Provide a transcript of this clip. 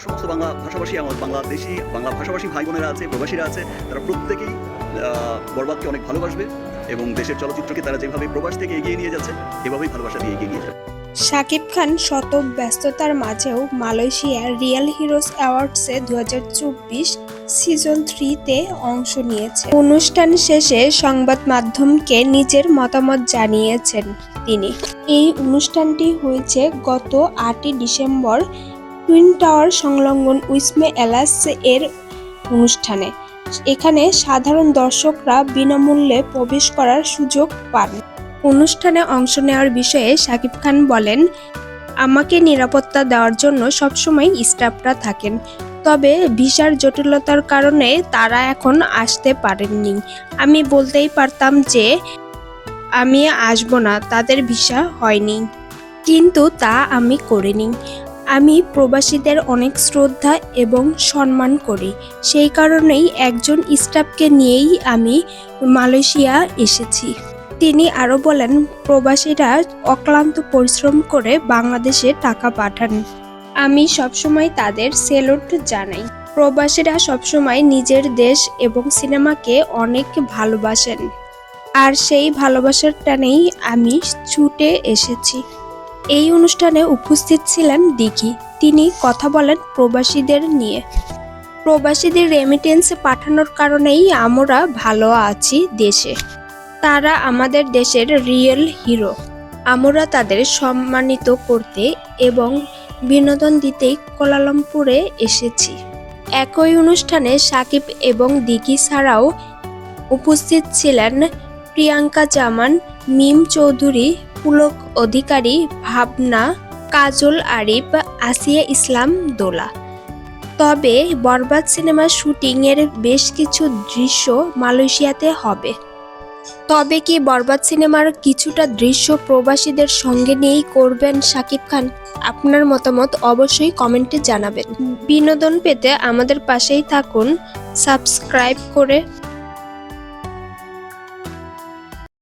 সমস্ত বাংলা ভাষাভাষী আমার বাংলাদেশি, বাংলা ভাষাভাষী ভাই বোনেরা আছে, প্রবাসীরা আছে, তারা প্রত্যেকেই বরবাদকে অনেক ভালোবাসবে এবং দেশের চলচ্চিত্রকে তারা যেভাবে প্রবাস থেকে এগিয়ে নিয়ে যাচ্ছে, এভাবেই ভালোবাসা দিয়ে এগিয়ে নিয়ে যাবে। শাকিব খান শত ব্যস্ততার মাঝেও মালয়েশিয়ার রিয়েল হিরোজ অ্যাওয়ার্ডসে দু সিজন থ্রিতে অংশ নিয়েছে। অনুষ্ঠান শেষে সংবাদ মাধ্যমকে নিজের মতামত জানিয়েছেন তিনি। এই অনুষ্ঠানটি হয়েছে গত আটই ডিসেম্বর টুইন টাওয়ার সংলগ্ন উইসমে এলাস এর অনুষ্ঠানে। এখানে সাধারণ দর্শকরা বিনামূল্যে প্রবেশ করার সুযোগ পান। অনুষ্ঠানে অংশ নেওয়ার বিষয়ে শাকিব খান বলেন, আমাকে নিরাপত্তা দেওয়ার জন্য সবসময় স্টাফরা থাকেন। তবে ভিসার জটিলতার কারণে তারা এখন আসতে পারেননি। আমি বলতেই পারতাম যে আমি আসব না, তাদের ভিসা হয়নি। কিন্তু তা আমি করিনি। আমি প্রবাসীদের অনেক শ্রদ্ধা এবং সম্মান করি। সেই কারণেই একজন স্টাফকে নিয়েই আমি মালয়েশিয়া এসেছি। তিনি আরও বলেন, প্রবাসীরা অক্লান্ত পরিশ্রম করে বাংলাদেশে টাকা পাঠান। আমি সবসময় তাদের সেলুট জানাই। প্রবাসীরা সবসময় নিজের দেশ এবং সিনেমাকে অনেক ভালোবাসেন। আর সেই ভালোবাসার টানেই আমি ছুটে এসেছি। এই অনুষ্ঠানে উপস্থিত ছিলেন দিঘি তিনি কথা বলেন প্রবাসীদের নিয়ে। প্রবাসীদের রেমিটেন্স পাঠানোর কারণেই আমরা ভালো আছি দেশে। তারা আমাদের দেশের রিয়েল হিরো আমরা তাদের সম্মানিত করতে এবং বিনোদন দিতেই কোলালামপুরে এসেছি। একই অনুষ্ঠানে সাকিব এবং দিঘি ছাড়াও উপস্থিত ছিলেন প্রিয়াঙ্কা জামান, মিম চৌধুরী পুলক অধিকারী ভাবনা কাজল আরিফ আসিয়া ইসলাম দোলা। তবে বরবাদ সিনেমার শুটিংয়ের বেশ কিছু দৃশ্য মালয়েশিয়াতে হবে। তবে কি বরবাদ সিনেমার কিছুটা দৃশ্য প্রবাসীদের সঙ্গে নিয়েই করবেন শাকিব খান? আপনার মতামত অবশ্যই কমেন্টে জানাবেন। বিনোদন পেতে আমাদের পাশেই থাকুন, সাবস্ক্রাইব করে